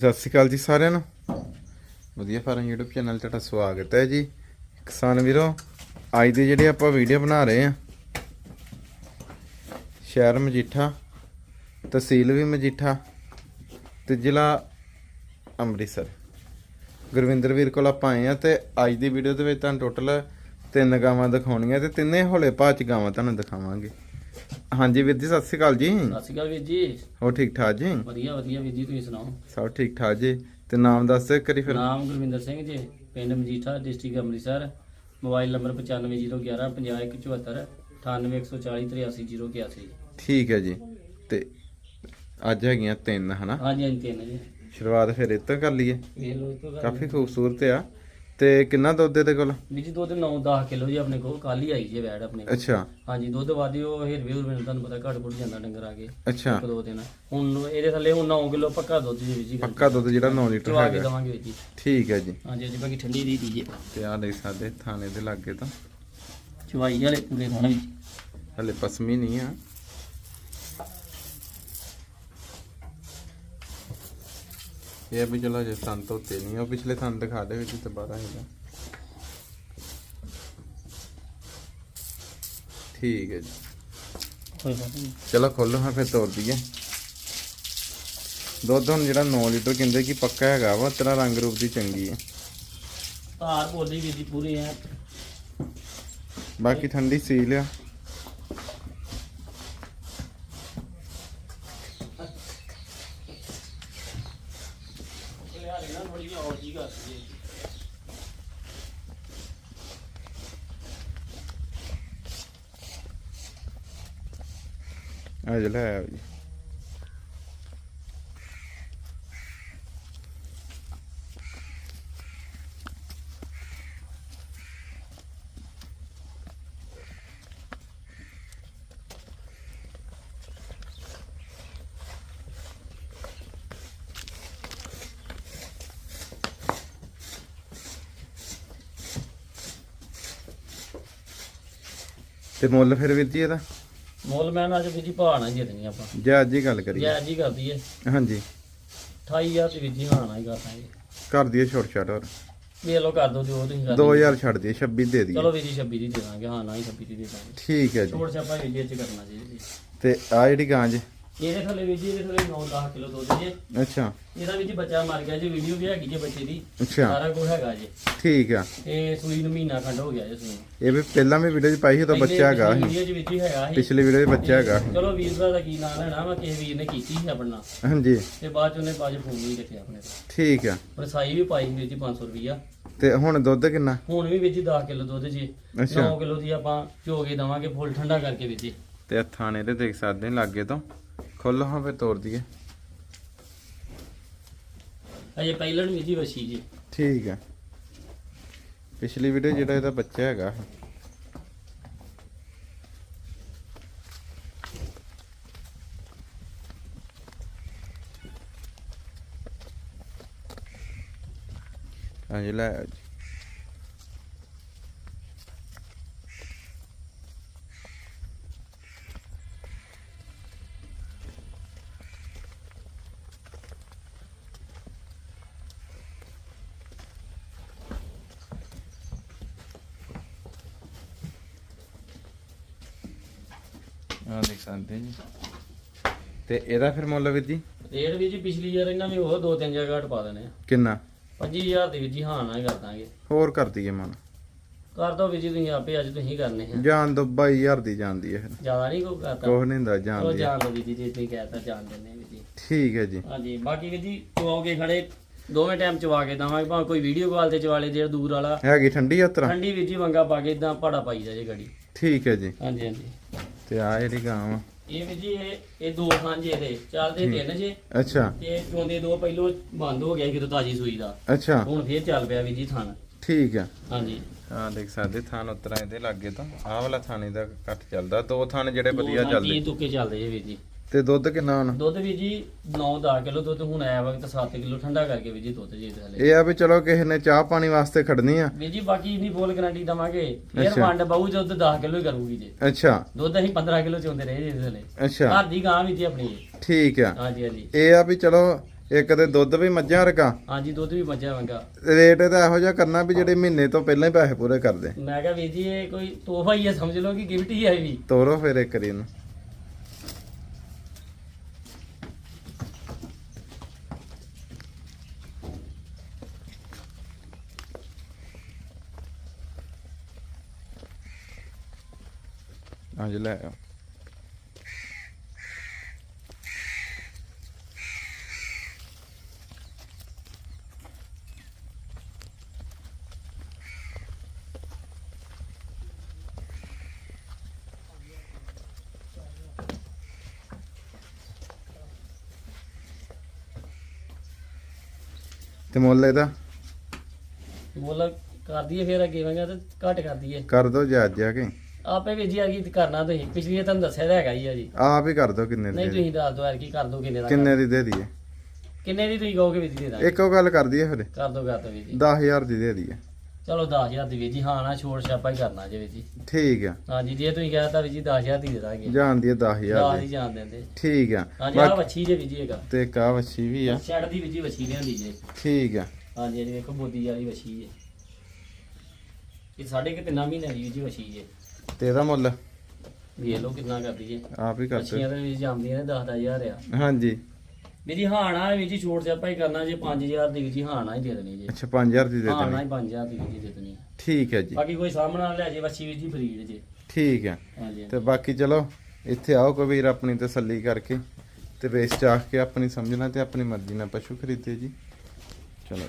ਸਤਿ ਸ਼੍ਰੀ ਅਕਾਲ ਜੀ ਸਾਰਿਆਂ ਨੂੰ। ਵਧੀਆ ਫਾਰਮ YouTube ਚੈਨਲ 'ਤੇ ਤੁਹਾਡਾ ਸਵਾਗਤ ਹੈ ਜੀ। ਕਿਸਾਨ ਵੀਰੋ, ਅੱਜ ਦੀ ਜਿਹੜੀ ਆਪਾਂ ਵੀਡੀਓ ਬਣਾ ਰਹੇ ਆ ਸ਼ਹਿਰ ਮਜੀਠਾ, ਤਹਿਸੀਲ ਵੀ ਮਜੀਠਾ ਤੇ ਜ਼ਿਲ੍ਹਾ ਅੰਮ੍ਰਿਤਸਰ। ਗੁਰਵਿੰਦਰ ਵੀਰ ਕੋਲ ਆਪਾਂ ਆਏ ਆ ਤੇ ਅੱਜ ਦੀ ਵੀਡੀਓ ਦੇ ਵਿੱਚ ਤੁਹਾਨੂੰ ਟੋਟਲ ਤਿੰਨ ਗਾਵਾਂ ਦਿਖਾਉਣੀਆਂ ਤੇ ਤਿੰਨੇ ਹੌਲੇ ਭਾਅ ਚ ਗਾਵਾਂ ਤੁਹਾਨੂੰ ਦਿਖਾਵਾਂਗੇ। ਹਾਂਜੀ ਵੀਰ ਜੀ ਸਤਿ ਸ਼੍ਰੀ ਅਕਾਲ ਜੀ। ਸਤਿ ਸ਼੍ਰੀ ਅਕਾਲ ਵੀਰ ਜੀ। ਹੋਰ ਠੀਕ ਠਾਕ ਜੀ? ਵਧੀਆ ਵਧੀਆ ਵੀਰ ਜੀ ਤੁਸੀਂ ਸੁਣਾਓ? ਸਭ ਠੀਕ ਠਾਕ ਜੀ। ਤੇ ਨਾਮ ਦੱਸ ਕਰੀ ਫਿਰ। ਨਾਮ ਗੁਰਵਿੰਦਰ ਸਿੰਘ ਜੀ ਪਿੰਡ Majitha district Amritsar. Mobile number 9501 50174 98140 ਠੀਕ ਹੈ ਜੀ। ਤੇ ਅੱਜ ਹੈਗੀਆਂ ਤਿੰਨ ਹਨਾ? ਹਾਂਜੀ ਹਾਂਜੀ ਤਿੰਨ ਜੀ। ਸ਼ੁਰੂਆਤ ਫਿਰ ਇਹ ਤੋਂ ਕਰ ਲਈਏ। ਕਾਫੀ ਖੂਬਸੂਰਤ ਆ। ਤੇ ਕਿੰਨਾ ਦੁੱਧ ਇਹਦੇ ਕੋਲ? ਵੀਰ ਜੀ ਦੁੱਧ 9-10 ਕਿਲੋ ਜੀ ਆਪਣੇ ਕੋਲ ਕੱਲ ਹੀ ਆਈ ਜੀ ਵੈੜ ਆਪਣੇ ਕੋਲ। ਅੱਛਾ। ਹਾਂਜੀ ਦੁੱਧ ਵਾਦੀ ਉਹ ਹਿਰਵੇ ਹੁਰਵੇ ਨੂੰ ਤੁਹਾਨੂੰ ਪਤਾ ਘੱਟ ਘੁੱਟ ਜਾਂਦਾ ਡੰਗਰ ਆ ਕੇ। ਅੱਛਾ। ਇੱਕ ਦੋ ਦਿਨ। ਹੁਣ ਇਹਦੇ ਥੱਲੇ ਹੁਣ 9 ਕਿਲੋ ਪੱਕਾ ਦੁੱਧ ਜੀ ਵੀਰ ਜੀ। ਪੱਕਾ ਦੁੱਧ ਜਿਹੜਾ 9 ਲੀਟਰ ਚਵਾ ਕੇ ਹੈਗਾ। ਦਵਾਂਗੇ ਵੀਰ ਜੀ। ਠੀਕ ਹੈ ਜੀ। ਹਾਂਜੀ ਅੱਜ ਬਾਕੀ ਠੰਡੀ ਦੀ ਦੀਜੇ ਤੇ ਆ ਦੇਖ ਸਕਦੇ ਥਾਣੇ ਦੇ ਲਾਗੇ ਤਾਂ। ਚਵਾਈ ਵਾਲੇ ਪੂਰੇ ਖਾਣ ਵਿੱਚ। ਹਲੇ ਪਸਮੀ ਨਹੀਂ ਆ। ਇਹ ਆ ਵੀ ਚਲੋ ਜੇ ਸੰਤ ਹੋਤੇ ਨਹੀਂ ਉਹ ਪਿਛਲੇ ਸੰਤ ਦਿਖਾ ਦੇ ਵਿੱਚ ਤੇ 12 ਹੈਗਾ ਠੀਕ ਹੈ ਜੀ। ਚਲੋ ਖੋਲੋ ਹਾਂ ਫਿਰ ਤੋੜ ਦਈਏ। ਦੁੱਧ ਹੁਣ ਜਿਹੜਾ 9 ਲੀਟਰ ਕਹਿੰਦੇ ਕਿ ਪੱਕਾ ਹੈਗਾ ਵਾ ਤੇਰਾ ਰੰਗ ਰੂਪ ਦੀ ਚੰਗੀ ਹੈ ਧਾਰ ਬੋਲੀ ਵੀਰ ਜੀ ਪੂਰੀ ਹੈ। ਬਾਕੀ ਠੰਡੀ ਸੀਲ ਆ। ਆ ਜਿਹੜਾ ਹੈ ਜੀ। ਤੇ ਮੁੱਲ ਫਿਰ ਵੀਰ ਜੀ ਇਹਦਾ? ਮੁੱਲ ਮੈਂ ਅੱਜ ਵੀਰ ਜੀ ਭਾਅ ਨਾਲ ਜਿੱਤਣੀ ਆਪਾਂ। ਜੇ ਅੱਜ ਹੀ ਗੱਲ ਕਰੀਏ। ਜੈ ਜੀ ਕਰਦੀ ਏ। ਹਾਂਜੀ। 28000 ਤੇ ਵੀਰ ਜੀ ਹਾਂ ਨਾ ਹੀ ਕਰਦਾਂਗੇ ਕਰ ਦਈਏ ਛੋਟ ਛਾਟ ਹੋਰ। ਵੇ ਲੋ ਕਰ ਦੋ ਜੋ ਤੁਸੀਂ ਕਰ ਦਿਓ। 2000 ਛੱਡ ਦਈਏ 26 ਦੇ ਦਈਏ। ਚਲੋ ਵੀਰ ਜੀ 26 ਦੀ ਦੇ ਦਾਂਗੇ। ਹਾਂ ਨਾ ਹੀ 26 ਦੀ ਦੇ ਦਾਂਗੇ। ਠੀਕ ਹੈ ਜੀ। ਛੋੜ ਛਾਪਾ ਵੀਰ ਜੀ ਇਹ ਚ ਕਰਨਾ ਜੀ। ਜੀ। ਤੇ ਆ ਜਿਹੜੀ ਗਾਂ ਜੀ। ਇਹਦੇ ਥੱਲੇ ਵੀਰ ਜੀ ਇਹਦੇ ਥੱਲੇ 9-10 ਕਿਲੋ ਦੁੱਧ ਜੀ। ਅੱਛਾ। ਇਹਦਾ ਵੀਰ ਜੀ ਬੱਚਾ ਮਰ ਗਿਆ ਜੀ ਵੀਡੀਓ ਵੀ ਹੈਗੀ ਜੀ ਬੱਚੇ ਦੀ। ਅੱਛਾ। ਸਾਰਾ ਕੁਝ ਹੈਗਾ ਜੀ। ਠੀਕ ਆ। ਇਹ ਸੂਈ ਨੂੰ ਮਹੀਨਾ ਖੰਡ ਹੋ ਗਿਆ ਜੀ ਸੂਈ ਨੂੰ। ਇਹ ਵੀ ਪਹਿਲਾਂ ਵੀ ਵੀਡੀਓ 'ਚ ਪਾਈ ਸੀ ਤਾਂ ਪਹਿਲੇ ਬੱਚਾ ਹੈਗਾ ਪਿਛਲੀ ਸੀ। ਵੀਡੀਓ ਚ ਵੀਰ ਜੀ ਹੈਗਾ ਸੀ। ਪਿਛਲੀ ਵੀਡੀਓ 'ਚ ਬੱਚਾ ਹੈਗਾ ਸੀ। ਚਲੋ ਵੀਰ ਭਰਾ ਦਾ ਕੀ ਨਾਮ ਲੈਣਾ ਵਾ ਕਿਸੇ ਵੀਰ ਨੇ ਕੀਤੀ ਸੀ ਆਪਣਾ। ਹਾਂਜੀ। ਤੇ ਬਾਅਦ ਚ ਉਹਨੇ ਚ ਫੋਨ ਨਹੀਂ ਰੱਖਿਆ ਆਪਣੇ ਤੋਂ ਠੀਕ ਆ। ਪਰ ਸਾਈ ਵੀ ਪਾਈ ਵੀਰ ਜੀ 500 ਰੁਪਈਆ। ਤੇ ਹੁਣ ਦੁੱਧ ਕਿੰਨਾ? ਹੁਣ ਵੀ ਵਿੱਚ 10 ਕਿਲੋ ਦੁੱਧ ਜੀ। ਅੱਛਾ। 9 ਕਿਲੋ ਦੀ ਆਪਾਂ ਝੋ ਕੇ ਦਵਾਂਗੇ ਫੁੱਲ ਠੰਡਾ ਕਰਕੇ ਵਿੱਚ ਜੀ। ਤੇ ਥਾਣੇ ਤੇ ਦੇਖ ਸਕਦੇ ਨੇ ਲਾਗੇ ਤੋਂ। ਖੋਲੋ ਹਾਂ ਫਿਰ ਤੋੜ ਦਈਏ। ਅਜੇ ਪਹਿਲਣ ਵੀ ਜੀ ਵਸੀ ਜੀ। ਠੀਕ ਆ ਪਿਛਲੀ ਵੀਡੀਓ ਜਿਹੜਾ ਇਹਦਾ ਬੱਚਾ ਹੈਗਾ। ਹਾਂਜੀ ਲੈ ਆ ਦੇਖ ਸਕਦੇ ਜੀ। ਤੇ ਇਹਦਾ ਫਿਰ ਮੁੱਲ ਵੀਰ ਜੀ? ਰੇਟ ਵੀ ਜੀ ਪਿਛਲੀ ਵਾਰ ਇਹਨਾਂ ਵੀ ਉਹ ਦੋ ਤਿੰਨ ਜਗ੍ਹਾ ਘਟ ਪਾ ਦੇਣੇ ਆ। ਕਿੰਨਾ? 25000 ਦੀ ਵੀ ਜੀ ਹਾਂ ਨਾ ਕਰ ਦਾਂਗੇ। ਹੋਰ ਕਰ ਦਈਏ ਮਨ। ਕਰ ਦੋ ਵੀ ਜੀ ਤੁਸੀਂ ਆਪੇ ਅੱਜ ਤੁਸੀਂ ਕਰਨੇ ਆ। ਜਾਨ ਦੋ 22000 ਦੀ ਜਾਂਦੀ ਹੈ ਫਿਰ। ਜ਼ਿਆਦਾ ਨਹੀਂ ਕੋਈ ਕਰਤਾ ਕੁਛ ਨਹੀਂ ਹੁੰਦਾ ਉਹ ਜਾਨ ਦੀ ਵੀ ਜੀ ਜੇ ਤੁਸੀਂ ਕਹਿਤਾ ਜਾਣ ਦਿੰਨੇ ਵੀ ਜੀ। ਠੀਕ ਹੈ ਜੀ। ਹਾਂਜੀ ਬਾਕੀ ਵੀ ਜੀ ਚਵਾਓਗੇ ਖੜੇ ਦੋਵੇਂ ਟਾਈਮ ਚਵਾ ਕੇ ਦਵਾਂਗੇ। ਭਾਵੇਂ ਕੋਈ ਵੀਡੀਓ ਕਾਲ ਤੇ ਚਵਾ ਲੇ ਜਿਹੜਾ ਦੂਰ ਵਾਲਾ। ਹੈਗੀ ਠੰਡੀ ਯਾਤਰਾ? ਠੰਡੀ ਵੀ ਜੀ ਵੰਗਾ ਪਾ ਕੇ ਇਦਾਂ ਪਾੜਾ ਪਾਈ ਜਾ ਜੇ ਗੜੀ। ਠੀਕ ਹੈ ਜੀ। ਹਾਂਜੀ ਹਾਂਜੀ। ਤੇ ਆ ਜਿਹੜੀ ਗਾਂ ਵਾ। ਇਹ ਵੀ ਜੀ ਇਹ ਇਹ ਦੋ ਥਾਂ ਜੇ ਇਹਦੇ ਚੱਲਦੇ ਤਿੰਨ ਜੇ। ਅੱਛਾ। ਤੇ ਚੋਂਦੇ ਦੋ ਪਹਿਲੋਂ ਬੰਦ ਹੋ ਗਿਆ ਕਿਤੇ ਤਾਜੀ ਸੂਈ ਦਾ। ਅੱਛਾ। ਹੁਣ ਫੇਰ ਚੱਲ ਪਿਆ ਵੀ ਜੀ ਥਾਂ ਠੀਕ ਆ। ਹਾਂਜੀ। ਆ ਦੇਖ ਸਕਦੇ ਥਾਨ ਉਤਰਾ ਇਹਦੇ ਲਾਗੇ ਤੋਂ। ਆਹ ਵਾਲਾ ਥਾਣੇ ਦਾ ਘੱਟ ਚੱਲਦਾ। ਦੋ ਥਾਨ ਜਿਹੜੇ ਦੋ ਵਧੀਆ ਥਾਂ ਚੱਲਦੇ। ਤੁੱਕੇ ਚੱਲਦੇ ਜੇ ਵੀਰ ਜੀ। ਤੇ ਦੁੱਧ ਕਿੰਨਾ ਹੁਣ? ਦੁੱਧ ਵੀ ਜੀ 9-10 ਕਿਲੋ ਦੁੱਧ ਹੁਣ ਆਇਆ ਵਕਤ 7 ਕਿਲੋ ਠੰਡਾ ਕਰਕੇ ਵੀ ਜੀ ਦੁੱਧ ਜੀ ਹਲੇ। ਇਹ ਆ ਵੀ ਚਲੋ ਕਿਸੇ ਨੇ ਚਾਹ ਪਾਣੀ ਵਾਸਤੇ ਖੜਨੀ ਆ। ਵੀ ਜੀ ਬਾਕੀ ਨਹੀਂ ਬੋਲ ਗਰੰਟੀ ਦਵਾਂਗੇ। ਫੇਰ। ਵੰਡ ਬਾਊ ਦੁੱਧ 10 ਕਿਲੋ ਹੀ ਕਰੂਗੀ ਜੀ। ਅੱਛਾ। ਦੁੱਧ ਅਸੀਂ 15 ਕਿਲੋ ਚੋਂਦੇ ਰਹੇ ਜੀ ਹਲੇ ਅੱਛਾ। ਘਰ ਦੀ ਗਾਂ ਵੀ ਜੀ ਆਪਣੀ। ਠੀਕ ਆ। ਹਾਂਜੀ ਹਾਂਜੀ। ਇਹ ਆ ਵੀ ਚਲੋ ਇੱਕ ਤੇ ਦੁੱਧ ਵੀ ਮੱਝਾਂ ਵਰਗਾ। ਹਾਂਜੀ ਦੁੱਧ ਵੀ ਮੱਝਾਂ ਵਾਂਗਾ ਰੇਟ ਇਹਦਾ ਇਹੋ ਜਿਹਾ ਕਰਨਾ ਵੀ ਜਿਹੜੇ ਮਹੀਨੇ ਤੋਂ ਪਹਿਲਾਂ ਹੀ ਪੈਸੇ ਪੂਰੇ ਕਰ ਦੇ ਮੈਂ ਕਿਹਾ ਵੀਰ ਜੀ ਇਹ ਕੋਈ ਤੋਹਫਾ ਹੀ ਹੈ ਸਮਝ ਲਓ ਕਿ ਗਿਫਟ ਹੀ ਹੈ ਵੀ। ਤੋਰੋ ਫਿਰ ਇੱਕ ਰੀ ਨੂੰ ਅੱਜ ਲੈ ਆਓ ਤੇ ਮੁੱਲ ਇਹਦਾ? ਮੁੱਲ ਕਰ ਦਈਏ ਫਿਰ ਅੱਗੇ ਵਾਂਗਾ ਤੇ ਘੱਟ ਕਰ ਦਈਏ। ਕਰ ਦੋ ਜਾਇਜ਼ ਜਾ ਕੇ। ਆਪੇ ਵੀਰ ਜੀ ਆ ਕੀ ਕਰਨਾ ਤੁਸੀਂ? ਪਿਛਲੀ ਵਾਰ ਤੁਹਾਨੂੰ ਦੱਸਿਆ ਤਾਂ ਹੈਗਾ ਹੀ ਆ ਜੀ। ਆਪ ਹੀ ਕਰ ਦੋ ਕਿੰਨੇ ਦੀ ਨਹੀਂ ਦੇ ਤੁਸੀਂ ਦੱਸ ਦਿਓ ਯਾਰ ਕੀ ਕਰ ਦੋ ਕਿੰਨੇ ਦਾ ਕਿੰਨੇ ਦੀ ਦੇ ਦਈਏ? ਕਿੰਨੇ ਦੀ ਤੁਸੀਂ ਕਹੋਗੇ ਵੀਰ ਜੀ ਦੇ ਦਾਂਗੇ? ਇੱਕੋ ਗੱਲ ਕਰ ਦਈਏ ਫਿਰ। ਕਰ ਦੋ ਕਰ ਦੋ ਵੀਰ ਜੀ। 10000 ਦੀ ਦੇ ਦਈਏ। ਚਲੋ 10000 ਦੀ ਵੀਰ ਜੀ ਹਾਂ ਨਾ ਛੋੜ ਛਾਪਾ ਹੀ ਕਰਨਾ ਜੇ ਵੀਰ ਜੀ। ਠੀਕ ਆ। ਹਾਂਜੀ ਜੇ ਤੁਸੀਂ ਕਹਿਤਾ ਵੀਰ ਜੀ 10000 ਦੀ ਦੇ ਦਾਂਗੇ। ਜਾਣ ਦੀ 10000 10 ਦੀ। ਹੀ ਜਾਣ ਦਿੰਦੇ। ਠੀਕ ਆ। ਹਾਂਜੀ ਆ ਬਾਕੀ- ਵੱਛੀ ਜੇ ਵੀਰ ਜੀ ਹੈਗਾ ਤੇ ਕਾ ਵੱਛੀ ਵੀ ਆ। ਛੱਡ ਦੀ ਵੀਰ ਜੀ ਵੱਛੀ ਲਿਆਂਦੀ ਜੇ। ਠੀਕ ਆ। ਹਾਂਜੀ ਇਹ ਵੇਖੋ ਬੋਦੀ ਵਾਲੀ ਵੱਛੀ ਜੇ। ਇਹ ਸਾਡੇ ਕਿ ਤਿੰਨਾਂ ਮਹੀਨੇ ਦੀ ਵੀਰ ਜੀ ਵੱਛੀ ਜੇ। ਤੇ ਇਹਦਾ ਮੁੱਲ? ਵੇਖ ਲਓ ਕਿੰਨਾ ਕਰਦੀ ਜੇ ਆਪ ਹੀ ਕਰ ਵੱਛੀਆਂ ਤਾਂ ਵੀਰ ਜੀ ਜਾਂਦੀਆਂ ਨੇ 10000 ਆ। ਹਾਂਜੀ। ਵੀਰ ਜੀ ਹਾਣਾ ਵੀਰ ਜੀ ਛੋੜ ਛਾਪਾ ਹੀ ਕਰਨਾ ਜੇ 5000 ਦੀ ਵੀਰ ਜੀ ਹਾਣਾ ਹੀ ਦੇ ਦੇਣੀ ਜੇ। ਅੱਛਾ 5000 ਦੀ ਦੇ ਹਾਣਾ ਦੇਣੀ। ਹੀ 5000 ਦੀ ਵੀਰ ਜੀ ਦੇ ਦੇਣੀ ਠੀਕ ਹੈ ਜੀ। ਬਾਕੀ ਕੋਈ ਸਾਹਮਣੇ ਨਾ ਲੈ ਜੇ ਵੱਛੀ ਵੀਰ ਜੀ ਫਰੀਡ ਜੇ। ਠੀਕ ਆ ਹਾਂਜੀ ਤੇ ਬਾਕੀ ਚਲੋ ਇੱਥੇ ਆਓ ਕਬੀਰ ਆਪਣੀ ਤਸੱਲੀ ਕਰਕੇ। ਤੇ ਵੇਚ ਚਾਖ ਕੇ ਆਪਣੀ ਸਮਝਣਾ ਤੇ ਆਪਣੀ ਮਰਜ਼ੀ ਨਾਲ ਪਸ਼ੂ ਖਰੀਦੇ ਜੀ। ਚਲੋ